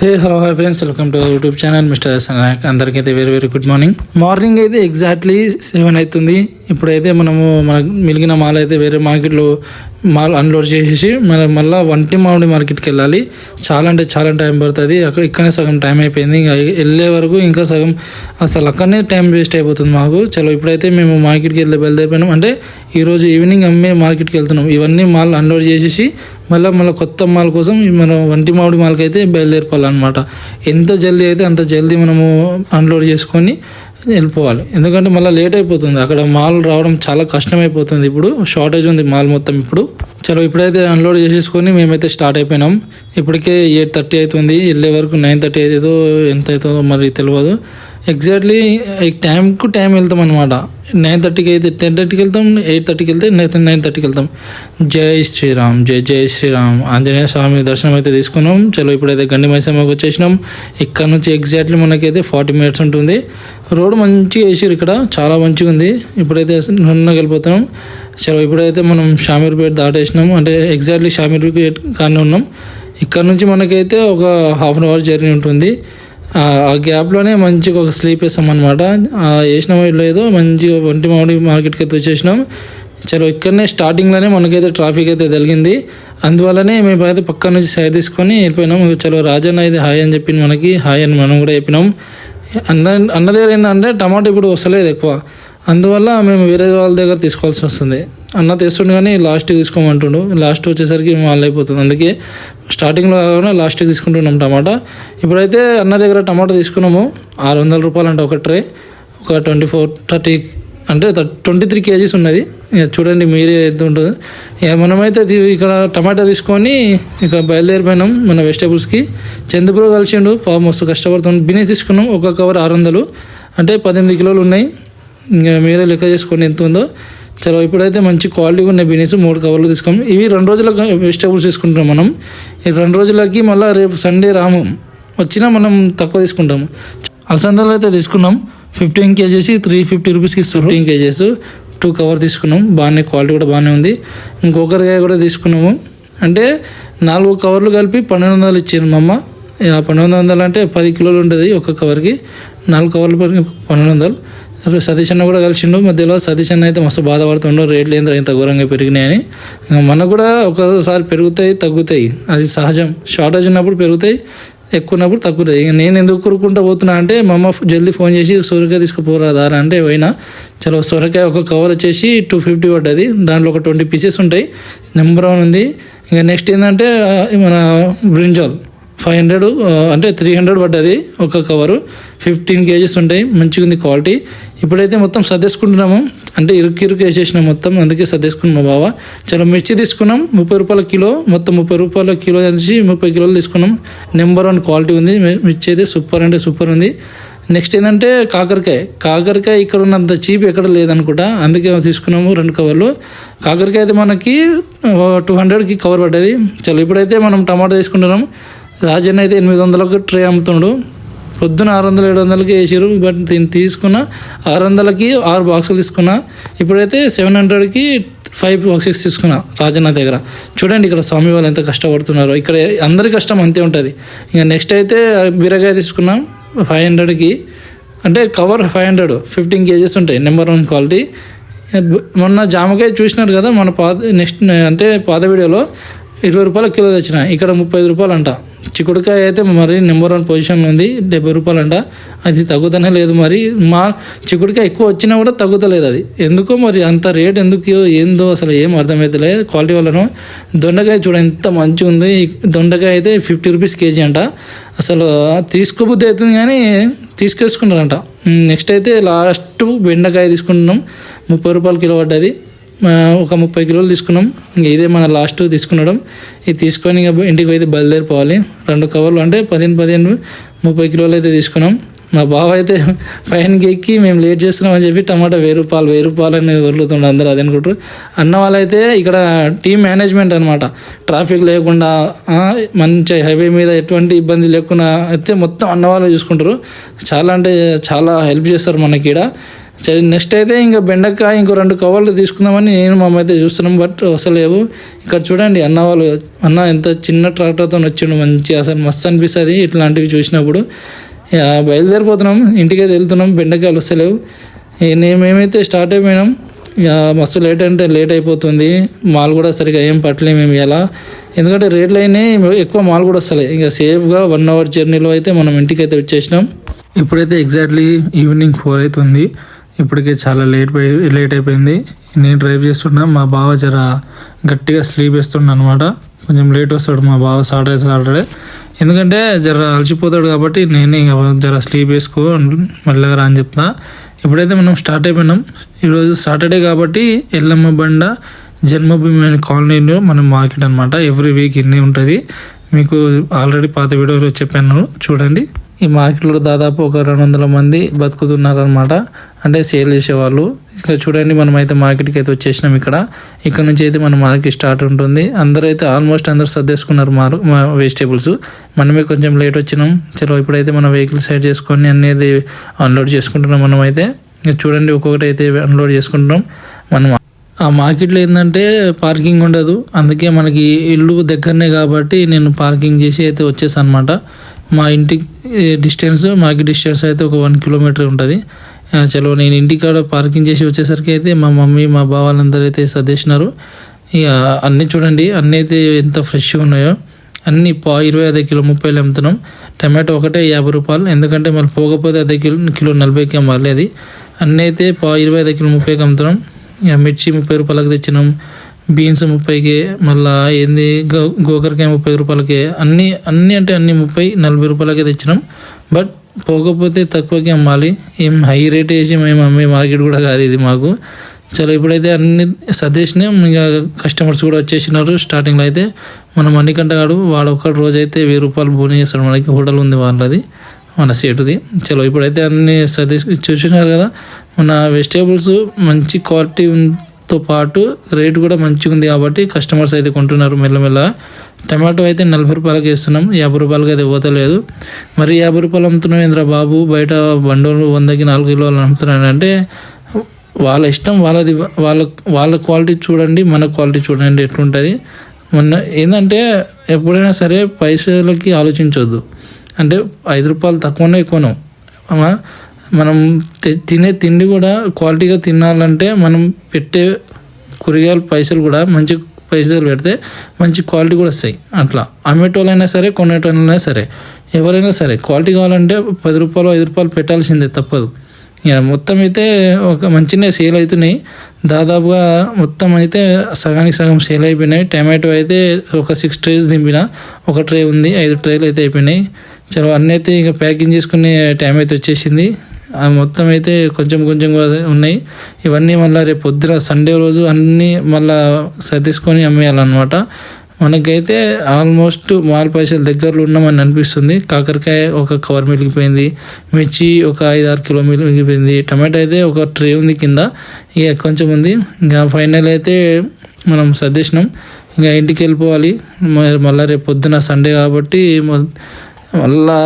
Hey hello hi friends welcome to YouTube channel mister S Nayak అందరికైతే very very good morning morning అయితే exactly seven అవుతుంది. ఇప్పుడైతే మనము మన మిలిగిన mall అయితే వేరే మార్కెట్లో మాల్ అన్లోడ్ చేసేసి మన మళ్ళీ వంటి మామిడి మార్కెట్కి వెళ్ళాలి చాలా అంటే చాలా టైం పడుతుంది. అక్కడ ఇక్కడనే సగం టైం అయిపోయింది. ఇంకా వెళ్ళే వరకు ఇంకా సగం అసలు అక్కడనే టైం వేస్ట్ అయిపోతుంది మాకు. చలో ఇప్పుడైతే మేము మార్కెట్కి వెళ్ళి బయలుదేరిపోయినాం. అంటే ఈరోజు ఈవినింగ్ అమ్మే మార్కెట్కి వెళ్తున్నాం ఇవన్నీ మాల్ అన్లోడ్ చేసేసి మళ్ళీ మళ్ళీ కొత్త మాల్ కోసం మనం వంటి మామిడి మాల్కి అయితే బయలుదేరిపోవాలన్నమాట. ఎంత జల్దీ అయితే అంత జల్దీ మనము అన్లోడ్ చేసుకొని వెళ్ళిపోవాలి. ఎందుకంటే మళ్ళీ లేట్ అయిపోతుంది. అక్కడ మాల్ రావడం చాలా కష్టమైపోతుంది ఇప్పుడు. షార్టేజ్ ఉంది మాల్ మొత్తం ఇప్పుడు. చలో ఇప్పుడైతే అన్లోడ్ చేసేసుకొని మేమైతే స్టార్ట్ అయిపోయినాం. ఇప్పటికే ఎయిట్ థర్టీ అవుతుంది వెళ్ళే వరకు నైన్ థర్టీ అవుతుందో ఎంత అవుతుందో మరి తెలియదు ఎగ్జాక్ట్లీ టైంకు టైం వెళ్తాం అనమాట నైన్ థర్టీకి అయితే టెన్ థర్టీకి వెళ్తాం ఎయిట్ థర్టీకి వెళ్తే నైన్ థర్టీకి వెళ్తాం. జై శ్రీరామ్ జై జై శ్రీరామ్. ఆంజనేయ స్వామి దర్శనం అయితే తీసుకున్నాం. చలో ఇప్పుడైతే గండి మైసమ్మకి వచ్చేసినాం. ఇక్కడ నుంచి ఎగ్జాక్ట్లీ మనకైతే ఫార్టీ మినిట్స్ ఉంటుంది. రోడ్ మంచిగా వేసారు ఇక్కడ చాలా మంచిగా ఉంది. ఇప్పుడైతే నున్నగా వెళ్ళిపోతున్నాం చలో ఇప్పుడైతే మనం షామీర్పేట దాటేసినాం అంటే ఎగ్జాక్ట్లీ షామీర్పేట కానీ ఉన్నాం. ఇక్కడ నుంచి మనకైతే ఒక హాఫ్ అన్ అవర్ జర్నీ ఉంటుంది. ఆ ఆ గ్యాప్లోనే మంచిగా ఒక స్లీప్ వేస్తాం అనమాట వేసినామో లేదో మంచిగా ఒంటి మామిడి మార్కెట్కి అయితే వచ్చేసినాం. చలో ఇక్కడనే స్టార్టింగ్లోనే మనకైతే ట్రాఫిక్ అయితే జరిగింది అందువల్లనే మేము అయితే పక్క నుంచి సైడ్ తీసుకొని వెళ్ళిపోయినాం. చలో రాజన్న అయితే హాయ్ అని చెప్పింది మనకి. హాయ్ అని మనం కూడా చెప్పినాం. అన్న అన్న దగ్గర ఏంటంటే టమాటో ఇప్పుడు వస్తలేదు ఎక్కువ. అందువల్ల మేము వేరే వాళ్ళ దగ్గర తీసుకోవాల్సి వస్తుంది. అన్న తెస్తుండు కానీ లాస్ట్ తీసుకోమంటుండు. లాస్ట్ వచ్చేసరికి మాల్ అయిపోతుంది. అందుకే స్టార్టింగ్లో కాకుండా లాస్ట్ తీసుకుంటున్నాం టమాటా. ఇప్పుడైతే అన్న దగ్గర టమాటా తీసుకున్నాము. ఆరు వందల రూపాయలు అంటే ఒక ట్రే. ఒక ట్వంటీ ఫోర్ థర్టీ అంటే ట్వంటీ త్రీ కేజీస్ ఉన్నది. ఇక చూడండి మీరే ఎంత ఉంటుందో. ఇక మనమైతే ఇక్కడ టమాటా తీసుకొని ఇక బయలుదేరిపోయినాం మన వెజిటేబుల్స్కి. చంద్రపురం కలిసిండు పాపం మస్తు కష్టపడుతుంది బినీస్ తీసుకున్నాం ఒక కవర్ ఆరు వందలు. అంటే పద్దెనిమిది కిలోలు ఉన్నాయి. ఇంకా మీరే లెక్క చేసుకొని ఎంత ఉందో. చలో ఇప్పుడైతే మంచి క్వాలిటీగా ఉన్న బినీస్ మూడు కవర్లు తీసుకున్నాం ఇవి రెండు రోజులకు వెజిటేబుల్స్ తీసుకుంటాం మనం. ఈ రెండు రోజులకి మళ్ళీ రేపు సండే రాము. వచ్చినా మనం తక్కువ తీసుకుంటాము. అలసందలు అయితే తీసుకున్నాం. ఫిఫ్టీన్ కేజెస్ త్రీ ఫిఫ్టీ రూపీస్కి ఇస్తారు ఫిఫ్టీన్ కేజెస్. టూ కవర్ తీసుకున్నాం. బాగానే క్వాలిటీ కూడా బాగానే ఉంది. ఇంకొకరికాయ కూడా తీసుకున్నాము. అంటే నాలుగు కవర్లు కలిపి పన్నెండు వందలు ఇచ్చాను మా అమ్మ. ఇక పన్నెండు వందలు అంటే పది కిలోలు ఉంటుంది ఒక కవర్కి నాలుగు కవర్లు పన్నెండు వందలు. అరే సతీష్ అన్న కూడా కలిసిండు. మధ్యలో సతీష్ అన్న అయితే మస్తు బాధపడుతుండో. రేట్లు ఏంద్ర ఇంత ఘోరంగా పెరిగినాయని. మనకు కూడా ఒకసారి పెరుగుతాయి తగ్గుతాయి. అది సహజం. షార్టేజ్ ఉన్నప్పుడు పెరుగుతాయి. ఎక్కువ ఉన్నప్పుడు తగ్గుతాయి. ఇక నేను ఎందుకు కొరుకుంటా పోతున్నా అంటే మా అమ్మ జల్దీ ఫోన్ చేసి సొరకాయ తీసుకుపోరా అంటే పోయినా. చలో సొరకాయ ఒక కవర్ వచ్చేసి టూ ఫిఫ్టీ పడ్డది. దాంట్లో ఒక ట్వంటీ పీసెస్ ఉంటాయి. నెంబర్ వన్ ఉంది. ఇంకా నెక్స్ట్ ఏంటంటే మన బ్రింజాల్. ఫైవ్ హండ్రెడ్ అంటే త్రీ హండ్రెడ్ పడ్డది ఒక కవరు. ఫిఫ్టీన్ కేజీస్ ఉంటాయి. మంచిగా ఉంది క్వాలిటీ. ఇప్పుడైతే మొత్తం సర్దేసుకుంటున్నాము. అంటే ఇరుకు ఇరుకు వేసేసిన మొత్తం అందుకే సర్దేసుకున్నాం మా బావ. చాలా మిర్చి తీసుకున్నాం ముప్పై రూపాయల కిలో మొత్తం ముప్పై రూపాయల కిలో నుంచి ముప్పై కిలోలు తీసుకున్నాం. నెంబర్ వన్ క్వాలిటీ ఉంది మిర్చి అయితే సూపర్ అంటే సూపర్ ఉంది. నెక్స్ట్ ఏంటంటే కాకరకాయ. కాకరకాయ ఇక్కడ ఉన్నంత చీప్ ఎక్కడ లేదనుకుంటా అందుకే తీసుకున్నాము రెండు కవర్లు. కాకరకాయ అయితే మనకి టూ హండ్రెడ్కి కవర్ పడ్డది. చలో ఇప్పుడైతే మనం టమాటా తీసుకుంటున్నాం. రాజన్న అయితే ఎనిమిది వందలకు ట్రే అమ్ముతుండు. పొద్దున ఆరు వందలు ఏడు వందలకి వేసారు బట్ దీన్ని తీసుకున్న ఆరు వందలకి ఆరు బాక్సులు తీసుకున్నా ఇప్పుడైతే సెవెన్ హండ్రెడ్కి ఫైవ్ బాక్సెస్ తీసుకున్నా రాజన్న దగ్గర. చూడండి ఇక్కడ స్వామి వాళ్ళు ఎంత కష్టపడుతున్నారో. ఇక్కడ అందరి కష్టం అంతే ఉంటుంది. ఇంకా నెక్స్ట్ అయితే బీరకాయ తీసుకున్నాం ఫైవ్ హండ్రెడ్కి. అంటే cover five hundred fifteen kgs ఉంటాయి నెంబర్ వన్ క్వాలిటీ. మొన్న జామకాయ చూసినారు కదా మన పాత నెక్స్ట్ అంటే పాత వీడియోలో ఇరవై రూపాయల కిలో తెచ్చిన ఇక్కడ ముప్పై ఐదు రూపాయలు అంట చిక్కుడుకాయ అయితే మరి నెంబర్ వన్ పొజిషన్లో ఉంది డెబ్బై రూపాయలు అంట అది తగ్గుతనే లేదు మరి. మా చిక్కుడుకాయ ఎక్కువ వచ్చినా కూడా తగ్గుతలేదు అది. ఎందుకో మరి అంత రేట్ ఎందుకు ఏందో అసలు ఏం అర్థమవుతలేదు క్వాలిటీ వల్లనో. దొండకాయ చూడ ఎంత మంచిగా ఉంది. దొండకాయ అయితే ఫిఫ్టీ రూపీస్ కేజీ అంట. అసలు తీసుకోబుద్ధి అవుతుంది కానీ తీసుకేసుకున్నారంట నెక్స్ట్ అయితే లాస్ట్ బెండకాయ తీసుకుంటున్నాం. ముప్పై రూపాయలు కిలో పడ్డది. ఒక ముప్పై కిలోలు తీసుకున్నాం. ఇదే మన లాస్ట్ తీసుకునడం. ఇది తీసుకొని ఇంటికి అయితే బయలుదేరిపోవాలి. రెండు కవర్లు అంటే పదిహేను పదిహేను ముప్పై కిలోలు అయితే తీసుకున్నాం. మా బావ అయితే పైనకి ఎక్కి మేము లేట్ చేస్తున్నాం అని చెప్పి టమాటా వెయ్యి రూపాయలు వెయ్యి రూపాయలు అని వదులుతుండే అందరూ అది అనుకుంటారు. అన్న వాళ్ళైతే ఇక్కడ టీమ్ మేనేజ్మెంట్ అనమాట ట్రాఫిక్ లేకుండా మంచి హైవే మీద ఎటువంటి ఇబ్బంది లేకుండా అయితే మొత్తం అన్న వాళ్ళు చూసుకుంటారు. చాలా అంటే చాలా హెల్ప్ చేస్తారు మనకి ఇక్కడ సరే నెక్స్ట్ అయితే ఇంకా బెండకాయ ఇంకో రెండు కవర్లు తీసుకుందామని నేను మా అమ్మ అయితే చూస్తున్నాం. బట్ వస్తలేవు ఇక్కడ చూడండి అన్న వాళ్ళు అన్న ఎంత చిన్న ట్రాక్టర్తో వచ్చిండు మంచి అసలు మస్తు అనిపిస్తుంది ఇట్లాంటివి చూసినప్పుడు. ఇక బయలుదేరిపోతున్నాం ఇంటికైతే వెళ్తున్నాం బెండకాయలు వస్తలేవు నేను మేమైతే స్టార్ట్ అయిపోయినాం. ఇక మస్తు లేట్ అంటే లేట్ అయిపోతుంది. మాల్ కూడా సరిగా ఏం పట్టలేము మేము ఎలా ఎందుకంటే రేట్లు అయినాయి ఎక్కువ మాల్ కూడా వస్తలేదు ఇంకా సేఫ్గా వన్ అవర్ జర్నీలో అయితే మనం ఇంటికి అయితే వచ్చేసినాం. ఇప్పుడైతే ఎగ్జాక్ట్లీ ఈవినింగ్ ఫోర్ అవుతుంది. ఇప్పటికే చాలా లేట్ పోయి లేట్ అయిపోయింది. నేను డ్రైవ్ చేస్తున్నా. మా బావ జర గట్టిగా స్లీప్ వేస్తుండ అనమాట కొంచెం లేట్ వస్తాడు మా బావ సాటర్డే సాటర్డే. ఎందుకంటే జర అలసిపోతాడు కాబట్టి నేనే జర స్లీప్ వేసుకో మెల్లగా రా అని చెప్తా ఇప్పుడైతే మనం స్టార్ట్ అయిపోయినాం. ఈరోజు సాటర్డే కాబట్టి ఎల్లమ్మ బండ జన్మభూమి అనే కాలనీలో మనం మార్కెట్ అనమాట ఎవ్రీ వీక్ ఇన్ని ఉంటుంది. మీకు ఆల్రెడీ పాత వీడియోలో చెప్పాను. చూడండి. ఈ మార్కెట్లో దాదాపు ఒక రెండు వందల మంది బతుకుతున్నారనమాట అంటే సేల్ చేసేవాళ్ళు. ఇక్కడ చూడండి మనం అయితే మార్కెట్కి అయితే వచ్చేసినాం ఇక్కడ. ఇక్కడ నుంచి అయితే మన మార్కెట్ స్టార్ట్ ఉంటుంది. అందరూ అయితే ఆల్మోస్ట్ అందరు సర్దేసుకున్నారు మార్ వెజిటేబుల్స్. మనమే కొంచెం లేట్ వచ్చినాం. చలో ఇప్పుడైతే మన వెహికల్ సైడ్ చేసుకొని అనేది అన్లోడ్ చేసుకుంటున్నాం మనం అయితే చూడండి ఒక్కొక్కటి అయితే అన్లోడ్ చేసుకుంటున్నాం. మనం ఆ మార్కెట్లో ఏంటంటే పార్కింగ్ ఉండదు. అందుకే మనకి ఇల్లు దగ్గరనే కాబట్టి నేను పార్కింగ్ చేసి అయితే వచ్చేసాను అనమాట మా ఇంటికి డిస్టెన్స్ మాకి డిస్టెన్స్ అయితే ఒక వన్ కిలోమీటర్ ఉంటుంది. చలో నేను ఇంటికాడ పార్కింగ్ చేసి వచ్చేసరికి అయితే మా మమ్మీ మా బావాలందరూ అయితే సర్దేసినారు. ఇక అన్నీ చూడండి అన్నీ అయితే ఎంత ఫ్రెష్గా ఉన్నాయో. అన్ని పా ఇరవై ఐదు కిలో ముప్పైలు అమ్ముతున్నాం. టమాటో ఒకటే యాభై రూపాయలు. ఎందుకంటే మళ్ళీ పోకపోతే అదే కిలో కిలో నలభైకి అమ్మాలి అది. అన్నీ అయితే పా ఇరవై ఐదు కిలో ముప్పైకి అమ్ముతున్నాం. ఇక మిర్చి ముప్పై రూపాయలకు తెచ్చినాం. బీన్స్ ముప్పైకి మళ్ళా ఏంది గో గోకరకాయ ముప్పై రూపాయలకి అన్ని అన్ని అంటే అన్ని ముప్పై నలభై రూపాయలకే తెచ్చినాం. బట్ పోకపోతే తక్కువకి అమ్మాలి. ఏం హై రేట్ వేసి మేము అమ్మే మార్కెట్ కూడా కాదు ఇది మాకు. చాలా ఇప్పుడైతే అన్ని సజెషనే ఇంకా కస్టమర్స్ కూడా వచ్చేసినారు. స్టార్టింగ్లో అయితే మన మణికంటగాడు వాడు ఒక్క రోజు అయితే వెయ్యి రూపాయలు బోని చేస్తాడు. మనకి హోటల్ ఉంది వాళ్ళది మన సేటుది. చలో ఇప్పుడైతే అన్ని సర్దేసి చూసినారు కదా మన వెజిటేబుల్స్ మంచి క్వాలిటీ తో పాటు రేటు కూడా మంచిగా ఉంది కాబట్టి కస్టమర్స్ అయితే కొంటున్నారు మెల్లమెల్ల టమాటో అయితే నలభై రూపాయలకి ఇస్తున్నాం యాభై రూపాయలకి అయితే పోతలేదు మరి యాభై రూపాయలు అమ్ముతున్నాం ఏంద్రా బాబు? బయట బండోలు వందకి నాలుగు కిలోలు అమ్ముతున్నాను అంటే వాళ్ళ ఇష్టం వాళ్ళది వాళ్ళ వాళ్ళ క్వాలిటీ చూడండి మన క్వాలిటీ చూడండి ఎట్లుంటుంది. మొన్న ఏంటంటే ఎప్పుడైనా సరే పైసలకి ఆలోచించవద్దు అంటే ఐదు రూపాయలు తక్కువనే ఎక్కువను మనం తినే తిండి కూడా క్వాలిటీగా తినాలంటే మనం పెట్టే కూరగాయల పైసలు కూడా మంచి పైసలు పెడితే మంచి క్వాలిటీ కూడా వస్తాయి. అట్లా. అమ్మేటోళ్ళైనా సరే కొనేటోళ్ళైనా సరే ఎవరైనా సరే క్వాలిటీ కావాలంటే పది రూపాయలు ఐదు రూపాయలు పెట్టాల్సిందే తప్పదు. ఇక మొత్తం అయితే ఒక మంచిగా సేల్ అవుతున్నాయి. దాదాపుగా మొత్తం అయితే సగానికి సగం సేల్ అయిపోయినాయి. టమాటో అయితే ఒక సిక్స్ ట్రేస్ దింపిన ఒక ట్రే ఉంది ఐదు ట్రేలు అయితే అయిపోయినాయి. చలో అన్నీ అయితే ఇంకా ప్యాకింగ్ చేసుకునే టైం అయితే వచ్చేసింది. మొత్తం అయితే కొంచెం కొంచెం ఉన్నాయి. ఇవన్నీ మళ్ళీ రేపు పొద్దున సండే రోజు అన్నీ మళ్ళీ సర్దేసుకొని అమ్మేయాలన్నమాట. మనకైతే ఆల్మోస్ట్ మాల్ పైసలు దగ్గరలో ఉన్నామని అనిపిస్తుంది. కాకరకాయ ఒక కవర్ మిగిలిపోయింది మిర్చి ఒక ఐదు ఆరు కిలో మిగిలిపోయింది టమాటో అయితే ఒక ట్రే ఉంది కింద. ఇక కొంచెం ఉంది. ఇంకా ఫైనల్ అయితే మనం సర్దేసినాం. ఇంకా ఇంటికి వెళ్ళిపోవాలి మళ్ళీ రేపు పొద్దున సండే కాబట్టి మొ- మళ్ళా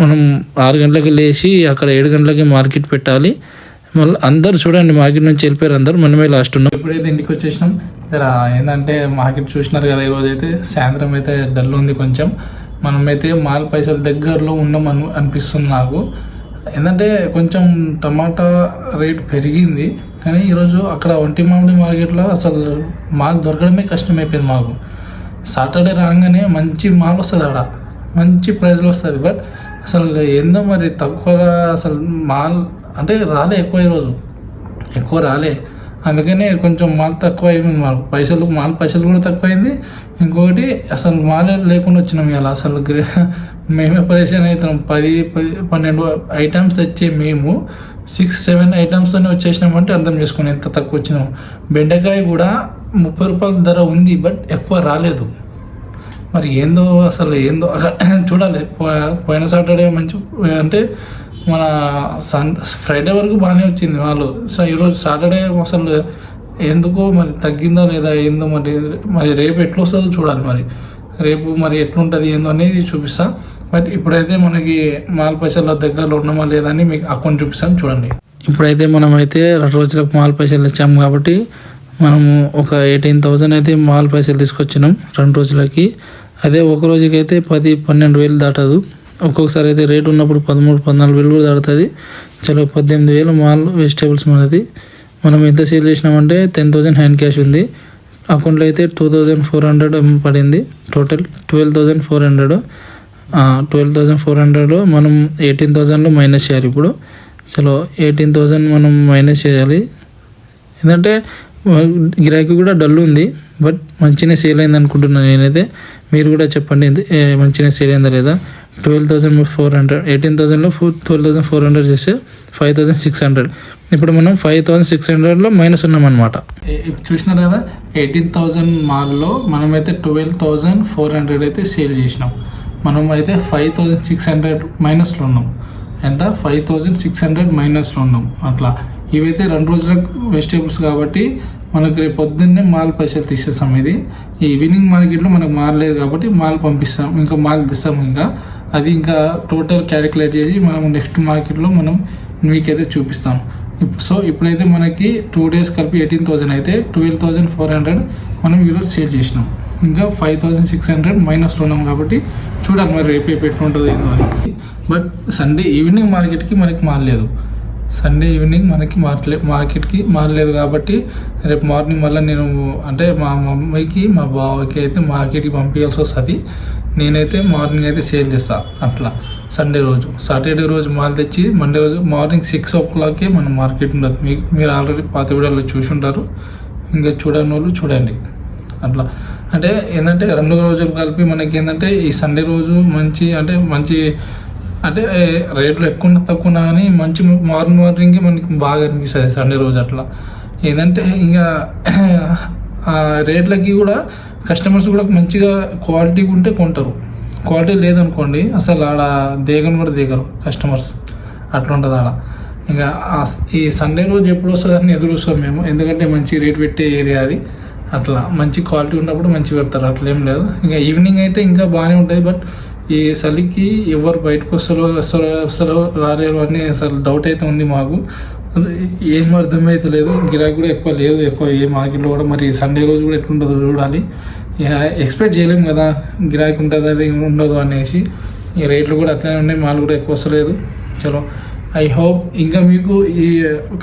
మనం ఆరు గంటలకు లేచి అక్కడ ఏడు గంటలకి మార్కెట్ పెట్టాలి. మళ్ళీ అందరు చూడండి మార్కెట్ నుంచి వెళ్ళిపోయారు అందరు మనమే లాస్ట్ ఉన్నాం. ఎప్పుడైతే ఇంటికి వచ్చేసినాం ఇక్కడ ఏంటంటే మార్కెట్ చూసినారు కదా ఈరోజు అయితే సాయంత్రం అయితే డల్ ఉంది కొంచెం. మనమైతే మాల్ పైసలు దగ్గరలో ఉన్నాం అను అనిపిస్తుంది నాకు. ఏంటంటే కొంచెం టమాటా రేట్ పెరిగింది కానీ ఈరోజు అక్కడ ఒంటి మామిడి మార్కెట్లో అసలు మాల్ దొరకడమే కష్టమైపోయింది మాకు. సాటర్డే రాగానే మంచి మాల్ వస్తుంది అక్కడ మంచి ప్రైస్లో వస్తుంది బట్ అసలు ఏందో మరి తక్కువ అసలు మాల్ అంటే రాలే ఎక్కువ ఈరోజు ఎక్కువ రాలే. అందుకనే కొంచెం మాల్ తక్కువ అయింది మాకు పైసలు మాల్ పైసలు కూడా తక్కువైంది. ఇంకొకటి అసలు మాలే లేకుండా వచ్చినాం ఇలా అసలు మేమే పరేషాన్ అవుతున్నాం. పది పది పన్నెండు ఐటమ్స్ తెచ్చే మేము సిక్స్ సెవెన్ ఐటమ్స్తోనే వచ్చేసినామంటే అర్థం చేసుకుని ఎంత తక్కువ వచ్చినాం. బెండకాయ కూడా ముప్పై రూపాయల ధర ఉంది బట్ ఎక్కువ రాలేదు. మరి ఏందో అసలు ఏందో అక్కడ చూడాలి. పోయిన సాటర్డే మంచి అంటే మన సన్ ఫ్రైడే వరకు బాగానే వచ్చింది వాళ్ళు. సో ఈరోజు సాటర్డే అసలు ఎందుకో మరి తగ్గిందో లేదా ఏందో మరి మరి రేపు ఎట్లా వస్తుందో చూడాలి మరి. రేపు మరి ఎట్లుంటుంది ఏందో అనేది చూపిస్తా. బట్ ఇప్పుడైతే మనకి మాల్ దగ్గరలో ఉన్నామా లేదా అని మీకు అకౌంట్ చూపిస్తాను చూడండి. ఇప్పుడైతే మనమైతే రెండు రోజులకు మాల్ పైసలు కాబట్టి మనము ఒక ఎయిటీన్ థౌజండ్ అయితే మాల్ పైసలు తీసుకొచ్చినాం రెండు రోజులకి. అదే ఒక రోజుకి అయితే పది పన్నెండు వేలు దాటదు. ఒక్కొక్కసారి అయితే రేట్ ఉన్నప్పుడు పదమూడు పద్నాలుగు వేలు కూడా దాటుతుంది. చలో పద్దెనిమిది వేలు మాల్ వెజిటేబుల్స్ మనది మనం ఎంత సేల్ చేసినామంటే టెన్ థౌజండ్ హ్యాండ్ క్యాష్ ఉంది. అకౌంట్లో అయితే టూ థౌజండ్ ఫోర్ హండ్రెడ్ పడింది. Total twelve thousand four hundred twelve thousand four hundred మనం ఎయిటీన్ థౌజండ్లో మైనస్ చేయాలి ఇప్పుడు. చలో ఎయిటీన్ థౌజండ్ మనం మైనస్ చేయాలి. ఎందుకంటే గిరాకీ కూడా డల్ ఉంది బట్ మంచిగా సేల్ అయింది అనుకుంటున్నాను నేనైతే. మీరు కూడా చెప్పండి మంచిగా సేల్ అయిందా లేదా? Twelve thousand four hundred eighteen థౌసండ్లో four twelve thousand four hundred చేస్తే ఫైవ్ థౌసండ్ సిక్స్ హండ్రెడ్. ఇప్పుడు మనం ఫైవ్ థౌసండ్ సిక్స్ హండ్రెడ్లో మైనస్ ఉన్నామన్నమాట. ఇప్పుడు చూసినారు కదా ఎయిటీన్ థౌసండ్ మాల్లో మనమైతే ట్వెల్వ్ థౌసండ్ ఫోర్ హండ్రెడ్ అయితే సేల్ చేసినాం. మనం అయితే ఫైవ్ థౌసండ్ సిక్స్ హండ్రెడ్ మైనస్లో ఉన్నాం. ఎంత? ఫైవ్ థౌజండ్ సిక్స్ హండ్రెడ్ మైనస్లో ఉన్నాం. అట్లా. ఇవైతే రెండు రోజుల వెజిటేబుల్స్ కాబట్టి మనకు రేపు పొద్దున్నే మాల్ పైసలు తీసేస్తాం ఇది. ఈ ఈవినింగ్ మార్కెట్లో మనకు మారలేదు కాబట్టి మాల్ పంపిస్తాం. ఇంకా మాల్ తీస్తాం ఇంకా. అది ఇంకా టోటల్ క్యాలిక్యులేట్ చేసి మనం నెక్స్ట్ మార్కెట్లో మనం మీకైతే చూపిస్తాం. ఇప్- సో ఇప్పుడైతే మనకి టూ డేస్ కలిపి ఎయిటీన్ థౌసండ్ అయితే ట్వెల్వ్ థౌసండ్ ఫోర్ హండ్రెడ్ మనం ఈరోజు సేల్ చేసినాం. ఇంకా ఫైవ్ థౌసండ్ సిక్స్ హండ్రెడ్ మైనస్లో ఉన్నాం కాబట్టి చూడాలి మరి రేపు పెట్టుకుంటుంది ఏందో అని బట్ సండే ఈవినింగ్ మార్కెట్కి మనకి మారలేదు సండే ఈవినింగ్ మనకి మార్కెట్ మార్కెట్కి మారలేదు కాబట్టి రేపు మార్నింగ్ మళ్ళీ నేను అంటే మా మమ్మీకి మా బావకి అయితే మార్కెట్కి పంపించాల్సి వస్తుంది. నేనైతే మార్నింగ్ అయితే సేల్ చేస్తాను అట్లా. సండే రోజు. సాటర్డే రోజు మాల్ తెచ్చి మండే రోజు మార్నింగ్ సిక్స్ ఓ క్లాక్కే మన మార్కెట్ ఉండదు. మీకు మీరు ఆల్రెడీ పాత వీడియోలో చూసి ఉంటారు ఇంకా చూడని వాళ్ళు చూడండి. అట్లా. అంటే ఏంటంటే రెండు రోజులు కలిపి మనకి ఏంటంటే ఈ సండే రోజు మంచి అంటే మంచి అంటే రేట్లు ఎక్కువ తక్కువ కానీ మంచి మార్నింగ్ మార్నింగ్ మనకి బాగా అనిపిస్తుంది సండే రోజు అట్లా. ఏంటంటే ఇంకా రేట్లకి కూడా కస్టమర్స్ కూడా మంచిగా క్వాలిటీ ఉంటే కొంటారు. క్వాలిటీ లేదనుకోండి అసలు ఆడ దేగను కూడా దిగరు కస్టమర్స్. అట్లా ఉంటుంది ఆడ. ఇంకా ఈ సండే రోజు ఎప్పుడు వస్తుందని ఎదురు చూస్తాం మేము. ఎందుకంటే మంచి రేట్ పెట్టే ఏరియా అది. అట్లా మంచి క్వాలిటీ ఉన్నప్పుడు మంచి పెడతారు. అట్లా ఏం లేదు. ఇంకా ఈవినింగ్ అయితే ఇంకా బాగానే ఉంటుంది. బట్ ఈ చలికి ఎవరు బయటకు వస్తారో వస్తారో వస్తారో రాలేరు అని అసలు డౌట్ అయితే ఉంది మాకు. ఏం అర్థమైతే లేదు. గిరాకీ కూడా ఎక్కువ లేదు. ఎక్కువ ఏ మార్కెట్లో కూడా మరి సండే రోజు కూడా ఎట్లుంటుందో చూడాలి. ఎక్స్పెక్ట్ చేయలేము కదా. గిరాకీ ఉంటుంది అది ఉండదు అనేసి. ఈ రేట్లు కూడా అట్లనే ఉన్నాయి. మాల్ కూడా ఎక్కువ వస్తలేదు. చలో ఐ హోప్ ఇంకా మీకు ఈ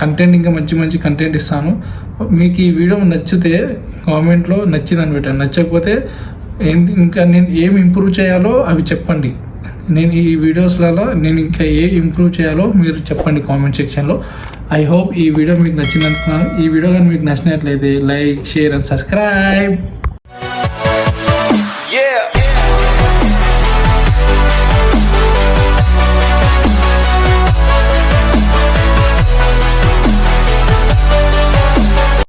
కంటెంట్ ఇంకా మంచి మంచి కంటెంట్ ఇస్తాను. మీకు ఈ వీడియో నచ్చితే కామెంట్లో నచ్చిందని పెట్టండి. నచ్చకపోతే ఇంకా నేను ఏం ఇంప్రూవ్ చేయాలో అవి చెప్పండి. నేను ఈ వీడియోస్లలో నేను ఇంకా ఏ ఇంప్రూవ్ చేయాలో మీరు చెప్పండి కామెంట్ సెక్షన్లో ఐ హోప్ ఈ వీడియో మీకు నచ్చింది అనుకున్నాను. ఈ వీడియో కానీ మీకు నచ్చినట్లయితే లైక్ షేర్ అండ్ సబ్స్క్రైబ్